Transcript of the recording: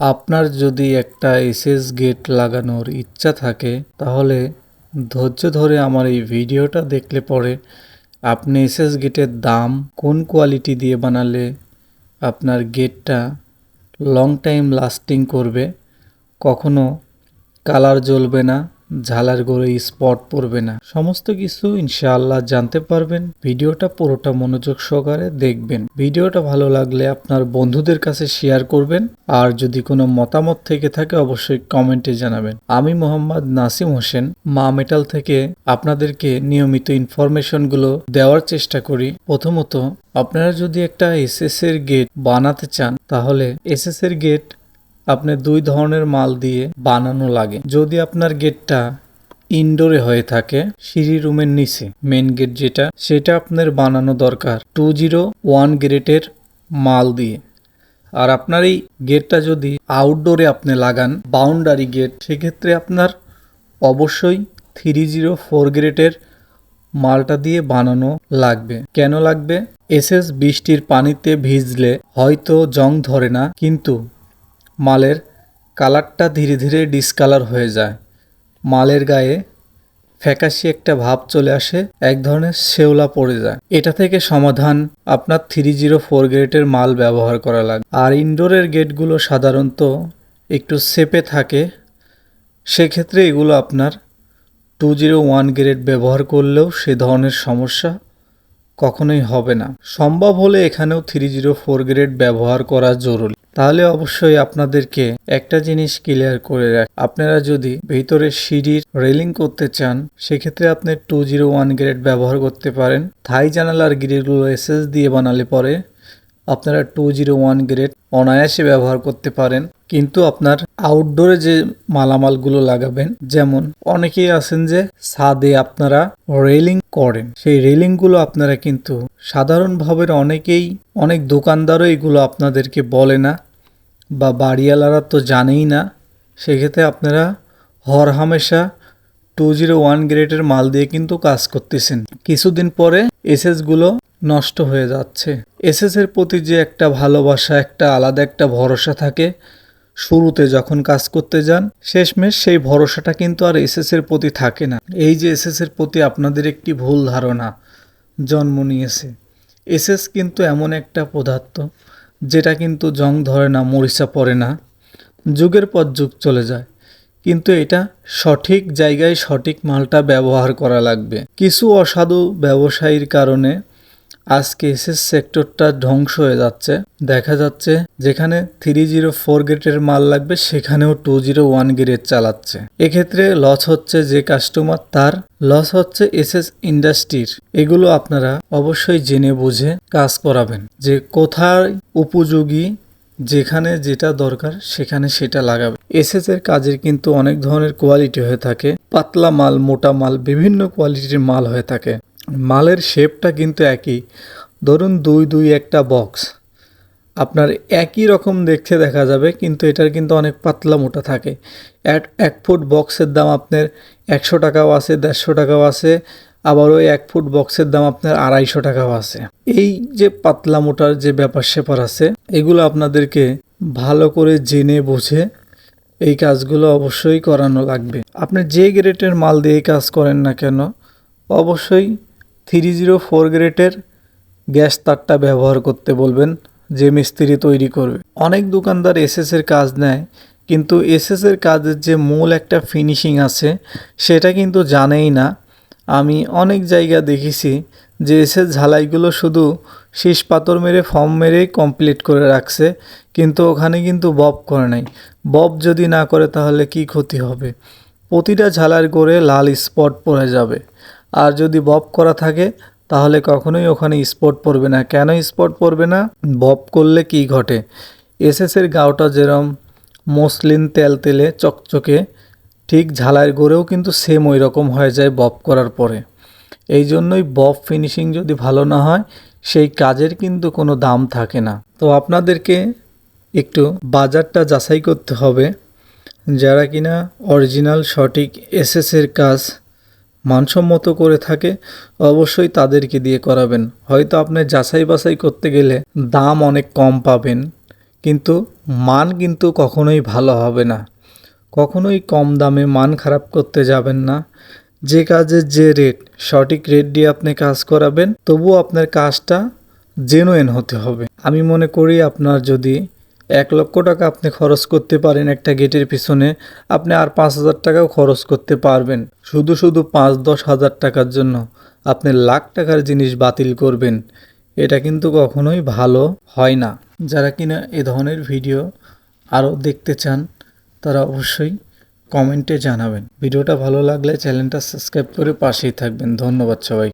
আপনার যদি একটা এসএস গেট লাগানোর ইচ্ছা থাকে, তাহলে ধৈর্য ধরে আমার এই ভিডিওটা দেখলে পরে আপনি এসএস গেটের দাম কোন কোয়ালিটি দিয়ে বানালে আপনার গেটটা লং টাইম লাস্টিং করবে, কখনো কালার জ্বলবে না ঝালার গোড়ে স্পট পড়বে না। সমস্ত কিছু ইনশাআল্লাহ জানতে পারবেন। ভিডিওটা পুরোটা মনোযোগ সহকারে দেখবেন। ভিডিওটা ভালো লাগলে আপনার বন্ধুদের কাছে শেয়ার করবেন। আর যদি কোনো মতামত থেকে থাকে, অবশ্যই কমেন্টে জানাবেন। আমি মোহাম্মদ নাসিম হোসেন, মা মেটাল থেকে আপনাদেরকে নিয়মিত ইনফরমেশনগুলো দেওয়ার চেষ্টা করি। প্রথমত, আপনারা যদি একটা এসএস এর গেট বানাতে চান, তাহলে এসএস এর গেট আপনি দুই ধরনের মাল দিয়ে বানানো লাগে। যদি আপনার গেটটা ইনডোরে হয়ে থাকে, সিঁড়ি রুমের নিচে মেন গেট যেটা, সেটা আপনার বানানো দরকার। টু জিরো ওয়ান গ্রেটের মাল দিয়ে। আর আপনার এই গেটটা যদি আউটডোরে আপনি লাগান, বাউন্ডারি গেট, সেক্ষেত্রে আপনার অবশ্যই থ্রি জিরো ফোর গ্রেটের মালটা দিয়ে বানানো লাগবে। কেন লাগবে? এসএস বৃষ্টির পানিতে ভিজলে হয়তো জং ধরে না, কিন্তু মালের কালারটা ধীরে ধীরে ডিসকালার হয়ে যায়। মালের গায়ে ফ্যাকাশি একটা ভাব চলে আসে, এক ধরনের শেওলা পড়ে যায়। এটা থেকে সমাধান আপনার থ্রি জিরো ফোর গ্রেটের মাল ব্যবহার করা লাগে। আর ইনডোরের গেটগুলো সাধারণত একটু সেপে থাকে, সেক্ষেত্রে এগুলো আপনার টু জিরো ওয়ান গ্রেড ব্যবহার করলেও সে ধরনের সমস্যা কখনোই হবে না। সম্ভব হলে এখানেও থ্রি জিরো ফোর গ্রেড ব্যবহার করা জরুরি। তাহলে অবশ্যই আপনাদেরকে একটা জিনিস ক্লিয়ার করে রাখ। আপনারা যদি ভিতরে সিঁড়ির রেলিং করতে চান, সেক্ষেত্রে আপনি টু জিরো ওয়ান গ্রেড ব্যবহার করতে পারেন। থাই জানালার গ্রিলগুলো এসএস দিয়ে বানালে পরে আপনারা টু জিরো ওয়ান গ্রেড অনায়াসে ব্যবহার করতে পারেন। কিন্তু আপনার আউটডোরে যে মালামালগুলো লাগাবেন, যেমন অনেকেই আছেন যে ছাদে আপনারা রেলিং করেন। সেই রেলিংগুলো আপনারা কিন্তু সাধারণভাবে অনেকেই, অনেক দোকানদারও এগুলো আপনাদেরকে বলে না। বা বাড়িওয়ালারা তো জানেই না, সেক্ষেত্রে আপনারা হর হামেশা টু জিরো ওয়ান গ্রেডের মাল দিয়ে কিন্তু কাজ করতেছেন। কিছুদিন পরে এসএসগুলো নষ্ট হয়ে যাচ্ছে। এসএস এর প্রতি যে একটা ভালোবাসা, একটা আলাদা একটা ভরসা থাকে, শুরুতে যখন কাজ করতে যান, শেষমেশ সেই ভরসাটা কিন্তু আর এসএস এর প্রতি থাকে না। এই যে এসএস এর প্রতি আপনাদের একটি ভুল ধারণা জন্ম নিয়েছে, এসএস কিন্তু এমন একটা পদার্থ যেটা কিন্তু জং ধরে না, মরিচা পড়ে না। যুগের পর যুগ চলে যায়। কিন্তু এটা সঠিক জায়গায় সঠিক মালটা ব্যবহার করা লাগবে। কিছু অসাধু ব্যবসায়ীর কারণে আজকে এসএস সেক্টরটা ধ্বংস হয়ে যাচ্ছে। দেখা যাচ্ছে যেখানে থ্রি জিরো ফোর গ্রেডের মাল লাগবে, সেখানেও টু জিরো ওয়ান গ্রেড চালাচ্ছে। এক্ষেত্রে লস হচ্ছে যে কাস্টমার তার লস হচ্ছে এসএস ইন্ডাস্ট্রির এগুলো আপনারা অবশ্যই জেনে বুঝে কাজ করাবেন যে কোথায় উপযোগী, যেখানে যেটা দরকার, সেখানে সেটা লাগাবে এসএস এর কাজের কিন্তু অনেক ধরনের কোয়ালিটি হয়ে থাকে। পাতলা মাল, মোটা মাল, বিভিন্ন কোয়ালিটির মাল হয়ে থাকে। মালের শেপটা কিন্তু একই। ধরুন দুই দুই একটা বক্স আপনার একই রকম দেখতে দেখা যাবে, কিন্তু এটার কিন্তু অনেক পাতলা মোটা থাকে। এক এক ফুট বক্সের দাম আপনার একশো টাকাও আছে, দেড়শো টাকাও আছে আবার ওই এক ফুট বক্সের দাম আপনার আড়াইশো টাকাও আছে। এই যে পাতলা মোটার যে ব্যাপার স্যাপার আছে, এগুলো আপনাদেরকে ভালো করে জেনে বুঝে এই কাজগুলো অবশ্যই করানো লাগবে। আপনি যে গ্রেটের মাল দিয়ে কাজ করেন না কেন, অবশ্যই থ্রি জিরো ফোর গ্রেটের গ্যাস তারটা ব্যবহার করতে বলবেন যে মিস্ত্রি তৈরি করবে। অনেক দোকানদার এসএস এর কাজ নেয়, কিন্তু এসএস এর কাজের যে মূল একটা ফিনিশিং আছে, সেটা কিন্তু জানেই না। আমি অনেক জায়গা দেখেছি যে এসএস ঝালাইগুলো শুধু শীষ পাথর মেরে, ফর্ম মেরেই কমপ্লিট করে রাখছে, কিন্তু ওখানে কিন্তু বব করে নাই। বব যদি না করে তাহলে কি ক্ষতি হবে? প্রতিটা ঝালার করে লাল স্পট পড়ে যাবে। আর যদি বব করা থাকে, তাহলে কখনোই ওখানে স্পট পড়বে না। কেন স্পট পড়বে না? বব করলে কি ঘটে? এসএসের গাওটা যেরম মসলিন তেল তেলে চকচকে, ঠিক ঝালাইয়ের গড়েও কিন্তু সেম ওই রকম হয়ে যায় বব করার পরে। এই জন্যই বব ফিনিশিং যদি ভালো না হয়, সেই কাজের কিন্তু কোনো দাম থাকে না। তো আপনাদেরকে একটু বাজারটা যাচাই করতে হবে, যারা কিনা অরিজিনাল সঠিক এসএসের কাজ মানসম্মত করে থাকে, অবশ্যই তাদেরকে দিয়ে করাবেন। হয়তো আপনি যাচাই বাছাই করতে গেলে দাম অনেক কম পাবেন, কিন্তু মান কিন্তু কখনোই ভালো হবে না। কখনোই কম দামে মান খারাপ করতে যাবেন না। যে কাজের যে রেট সঠিক রেট দিয়ে আপনি কাজ করাবেন, তবুও আপনার কাজটা জেনুইন হতে হবে। আমি মনে করি আপনার যদি এক লক্ষ টাকা আপনি খরচ করতে পারেন একটা গেটের পিছনে। আপনি আর পাঁচ হাজার টাকাও খরচ করতে পারবেন। শুধু শুধু পাঁচ দশ হাজার টাকার জন্য আপনি লাখ টাকার জিনিস বাতিল করবেন। এটা কিন্তু কখনোই ভালো হয় না। যারা কিনা এ ধরনের ভিডিও আরও দেখতে চান, তারা অবশ্যই কমেন্টে জানাবেন। ভিডিওটা ভালো লাগলে চ্যানেলটা সাবস্ক্রাইব করে পাশেই থাকবেন। ধন্যবাদ সবাই